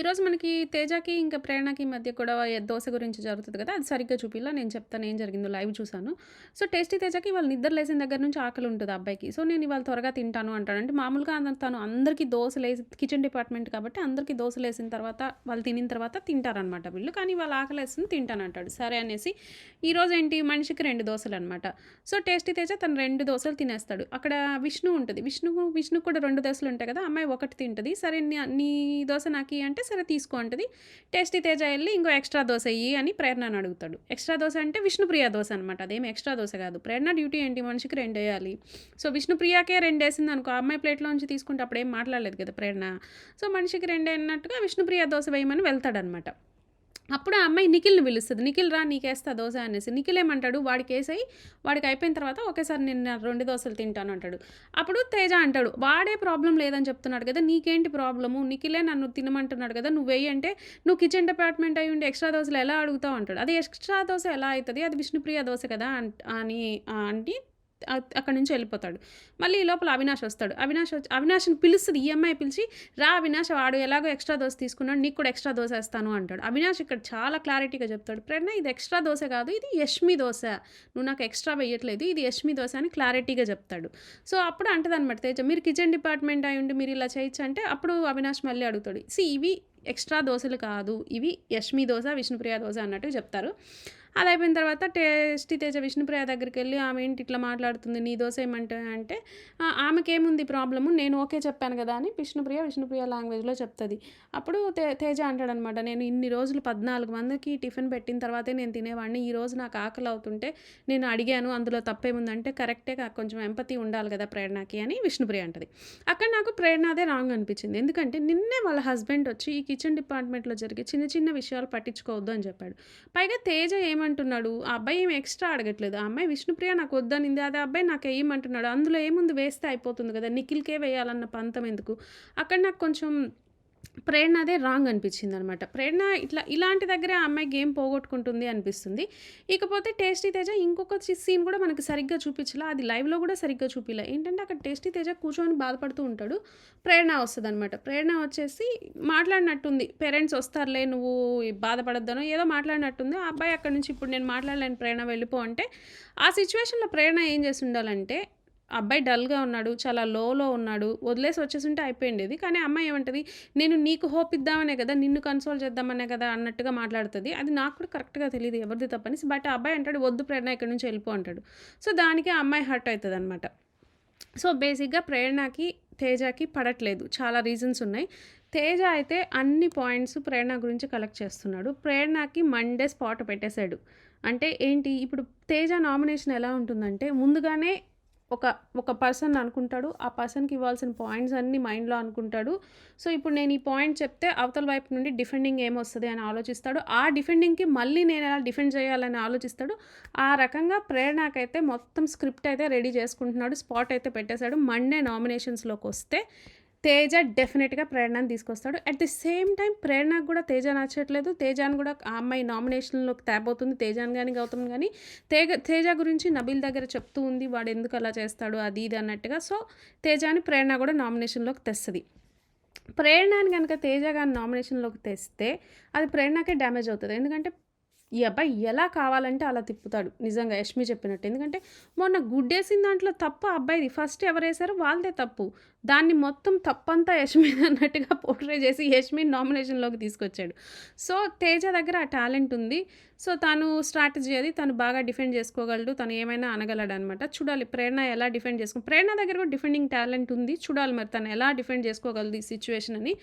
ఈరోజు మనకి తేజకి ఇంకా ప్రేరణకి మధ్య కూడా దోశ గురించి జరుగుతుంది కదా అది సరిగ్గా చూపిలా. నేను చెప్తాను ఏం జరిగిందో లైవ్ చూసాను సో టేస్టీ తేజకి వాళ్ళు నిద్ర లేసిన దగ్గర నుంచి ఆకలి ఉంటుంది అబ్బాయికి. సో నేను ఇవాళ త్వరగా తింటాను అంటాడు. అంటే మామూలుగా తను అందరికీ దోశలు వేసి కిచెన్ డిపార్ట్మెంట్ కాబట్టి అందరికీ దోశలు వేసిన తర్వాత వాళ్ళు తినిన తర్వాత తింటారనమాట వీళ్ళు. కానీ వాళ్ళు ఆకలి వేస్తుంది తింటాను అంటాడు. సరే అనేసి ఈరోజు ఏంటి? మనిషికి రెండు దోశలు అనమాట సో టేస్టీ తేజ తను రెండు దోశలు తినేస్తాడు. అక్కడ విష్ణు ఉంటుంది. విష్ణు విష్ణు కూడా రెండు దోశలు ఉంటాయి కదా అమ్మాయి ఒకటి తింటుంది. సరే నీ దోశ నాకు అంటే సరే తీసుకో అంటది. టేస్టీ తేజ వెళ్ళి ఇంకో ఎక్స్ట్రా దోశ ఇయ్యి అని ప్రేరణను అడుగుతాడు. ఎక్స్ట్రా దోశ అంటే విష్ణుప్రియ దోశ అనమాట అదేం ఎక్స్ట్రా దోశ కాదు. ప్రేరణ డ్యూటీ ఏంటి? మనిషికి రెండు వేయాలి. సో విష్ణుప్రియకే రెండు వేసింది అనుకో అమ్మాయి ప్లేట్లోంచి తీసుకుంటే అప్పుడు ఏం మాట్లాడలేదు కదా ప్రేరణ. సో మనిషికి రెండు అన్నట్టుగా విష్ణుప్రియ దోశ వేయమని వెళ్తాడనమాట అప్పుడు ఆ అమ్మాయి నిఖిల్ని పిలుస్తుంది. నిఖిల్ రా నీకేస్తా దోశ అనేసి. నిఖిల్ ఏమంటాడు వాడికి వేసాయి వాడికి అయిపోయిన తర్వాత ఒకేసారి నేను రెండు దోశలు తింటాను అంటాడు. అప్పుడు తేజ అంటాడు వాడే ప్రాబ్లం లేదని చెప్తున్నాడు కదా నీకేంటి ప్రాబ్లము? నిఖిలే నన్ను తినమంటున్నాడు కదా నువ్వు వేయంటే అంటే నువ్వు కిచెన్ డిపార్ట్మెంట్ అయ్యి ఉండి ఎక్స్ట్రా దోశలు ఎలా అడుగుతావు అంటాడు. అది ఎక్స్ట్రా దోశ ఎలా అవుతుంది? అది విష్ణుప్రియ దోశ కదా అని అంటే అక్కడి నుంచి వెళ్ళిపోతాడు. మళ్ళీ ఈ లోపల అవినాష్ వస్తాడు. అవినాష్ వచ్చి అవినాష్ని పిలుస్తుంది ఈఎంఐ పిలిచి రా అవినాష్ వాడు ఎలాగో ఎక్స్ట్రా దోశ తీసుకున్నాడు నీకు కూడా ఎక్స్ట్రా దోశ వేస్తాను అంటాడు. అవినాష్ ఇక్కడ చాలా క్లారిటీగా చెప్తాడు. ప్రేరణ ఇది ఎక్స్ట్రా దోశ కాదు ఇది యష్మి దోశ. నువ్వు నాకు ఎక్స్ట్రా వేయట్లేదు ఇది యష్మి దోశ అని క్లారిటీగా చెప్తాడు. సో అప్పుడు అంటది అనమాట తేజ మీరు కిచెన్ డిపార్ట్మెంట్ అయి ఉండి మీరు ఇలా చేయొచ్చు అంటే అప్పుడు అవినాష్ మళ్ళీ అడుగుతాడు సి ఇవి ఎక్స్ట్రా దోశలు కాదు ఇవి యష్మి దోశ విష్ణుప్రియ దోశ అన్నట్టు చెప్తారు. అది అయిపోయిన తర్వాత టేస్టీ తేజ విష్ణుప్రియ దగ్గరికి వెళ్ళి ఆమె ఏంటి ఇట్లా మాట్లాడుతుంది నీ దోశ ఏమంటే అంటే ఆమెకేముంది ప్రాబ్లము? నేను ఓకే చెప్పాను కదా అని విష్ణుప్రియ విష్ణుప్రియ లాంగ్వేజ్లో చెప్తుంది. అప్పుడు తే తేజ అంటాడనమాట నేను ఇన్ని రోజులు పద్నాలుగు మందికి టిఫిన్ పెట్టిన తర్వాతే నేను తినేవాడిని. ఈ రోజు నాకు ఆకలి అవుతుంటే నేను అడిగాను అందులో తప్పేముందంటే కరెక్టే కొంచెం ఎంపతి ఉండాలి కదా ప్రేరణకి అని విష్ణుప్రియ అంటది. అక్కడ నాకు ప్రేరణ అదే రాంగ్ అనిపించింది. ఎందుకంటే నిన్నే వాళ్ళ హస్బెండ్ వచ్చి ఈ కిచెన్ డిపార్ట్మెంట్లో జరిగే చిన్న చిన్న విషయాలు పట్టించుకోవద్దు అని చెప్పాడు. పైగా తేజ ఏమంటే ఏమంటున్నాడు? ఆ అబ్బాయి ఏం ఎక్స్ట్రా అడగట్లేదు. ఆ అమ్మాయి విష్ణుప్రియ నాకు వద్దనింది అదే. అబ్బాయి నాకు వేయమంటున్నాడు అందులో ఏముంది? వేస్తే అయిపోతుంది కదా. నిఖిల్కే వేయాలన్న పంతం ఎందుకు? అక్కడ నాకు కొంచెం ప్రేరణ అదే రాంగ్ అనిపించింది అనమాట ప్రేరణ ఇట్లా ఇలాంటి దగ్గరే ఆ అమ్మాయి గేమ్ పోగొట్టుకుంటుంది అనిపిస్తుంది. ఇకపోతే టేస్టీ తేజ ఇంకొక సీన్ కూడా మనకి సరిగ్గా చూపించలే. అది లైవ్లో కూడా సరిగ్గా చూపిలే. ఏంటంటే అక్కడ టేస్టీ తేజ కూర్చొని బాధపడుతూ ఉంటాడు. ప్రేరణ వస్తుంది అనమాట ప్రేరణ వచ్చేసి మాట్లాడినట్టుంది. పేరెంట్స్ వస్తారులే నువ్వు బాధపడద్దనో ఏదో మాట్లాడినట్టుంది. ఆ అబ్బాయి అక్కడ నుంచి ఇప్పుడు నేను మాట్లాడలేను ప్రేరణ వెళ్ళిపో అంటే ఆ సిచ్యువేషన్లో ప్రేరణ ఏం చేసి ఉండాలంటే అబ్బాయి డల్గా ఉన్నాడు చాలా లోలో ఉన్నాడు వదిలేసి వచ్చేసింటే అయిపోయిండేది. కానీ అమ్మాయి ఏమంటుంది నేను నీకు హోప్ ఇద్దామనే కదా నిన్ను కన్సోల్ చేద్దామనే కదా అన్నట్టుగా మాట్లాడుతుంది. అది నాకు కూడా కరెక్ట్గా తెలియదు ఎవరిది తప్పని బట్ ఆ అబ్బాయి అంటాడు వద్దు ప్రేరణ ఇక్కడి నుంచి వెళ్ళిపో అంటాడు. సో దానికి ఆ అమ్మాయి హర్ట్ అవుతుంది అనమాట సో బేసిక్గా ప్రేరణకి తేజకి పడట్లేదు. చాలా రీజన్స్ ఉన్నాయి. తేజ అయితే అన్ని పాయింట్స్ ప్రేరణ గురించి కలెక్ట్ చేస్తున్నాడు. ప్రేరణకి మండే స్పాట్ పెట్టేశాడు. అంటే ఏంటి ఇప్పుడు తేజ నామినేషన్ ఎలా ఉంటుందంటే ముందుగానే ఒక ఒక పర్సన్ అనుకుంటాడు ఆ పర్సన్కి ఇవ్వాల్సిన పాయింట్స్ అన్నీ మైండ్లో అనుకుంటాడు. సో ఇప్పుడు నేను ఈ పాయింట్ చెప్తే అవతల వైపు నుండి డిఫెండింగ్ ఏమొస్తుంది అని ఆలోచిస్తాడు. ఆ డిఫెండింగ్కి మళ్ళీ నేను ఎలా డిఫెండ్ చేయాలని ఆలోచిస్తాడు ఆ రకంగా ప్రేరణకైతే మొత్తం స్క్రిప్ట్ అయితే రెడీ చేసుకుంటున్నాడు స్పాట్ అయితే పెట్టేశాడు. మండే నామినేషన్స్లోకి వస్తే తేజ డెఫినెట్గా ప్రేరణను తీసుకొస్తాడు. అట్ ది సేమ్ టైం ప్రేరణకు కూడా తేజ నచ్చట్లేదు. తేజాన్ కూడా ఆ అమ్మాయి నామినేషన్లోకి తేపోతుంది తేజాన్ కానీ గౌతమ్ కానీ తేజ తేజ గురించి నబీల్ దగ్గర చెప్తూ ఉంది. వాడు ఎందుకు అలా చేస్తాడు? అది ఇది అన్నట్టుగా. సో తేజాని ప్రేరణ కూడా నామినేషన్లోకి తెస్తుంది. ప్రేరణని కనుక తేజ కానీ నామినేషన్లోకి తెస్తే అది ప్రేరణకే డ్యామేజ్ అవుతుంది. ఎందుకంటే ఈ అబ్బాయి ఎలా కావాలంటే అలా తిప్పుతాడు. నిజంగా యష్మి చెప్పినట్టు. ఎందుకంటే మొన్న గుడ్డేసిన దాంట్లో తప్పు అబ్బాయిది. ఫస్ట్ ఎవరు వేశారో వాళ్ళదే తప్పు. దాన్ని మొత్తం తప్పంతా యష్మి అన్నట్టుగా పోర్ట్రే చేసి యష్మి నామినేషన్లోకి తీసుకొచ్చాడు. సో తేజ దగ్గర ఆ టాలెంట్ ఉంది. సో తను స్ట్రాటజీ అది. తను బాగా డిఫెండ్ చేసుకోగలడు. తను ఏమైనా అనగలడు అనమాట చూడాలి. ప్రేరణ ఎలా డిఫెండ్ చేసుకో ప్రేరణ దగ్గర కూడా డిఫెండింగ్ టాలెంట్ ఉంది. చూడాలి మరి తను ఎలా డిఫెండ్ చేసుకోగలదు ఈ సిచ్యువేషన్ అని.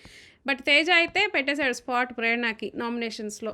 బట్ తేజ అయితే పెట్టేశాడు స్పాట్ ప్రేరణకి నామినేషన్స్లో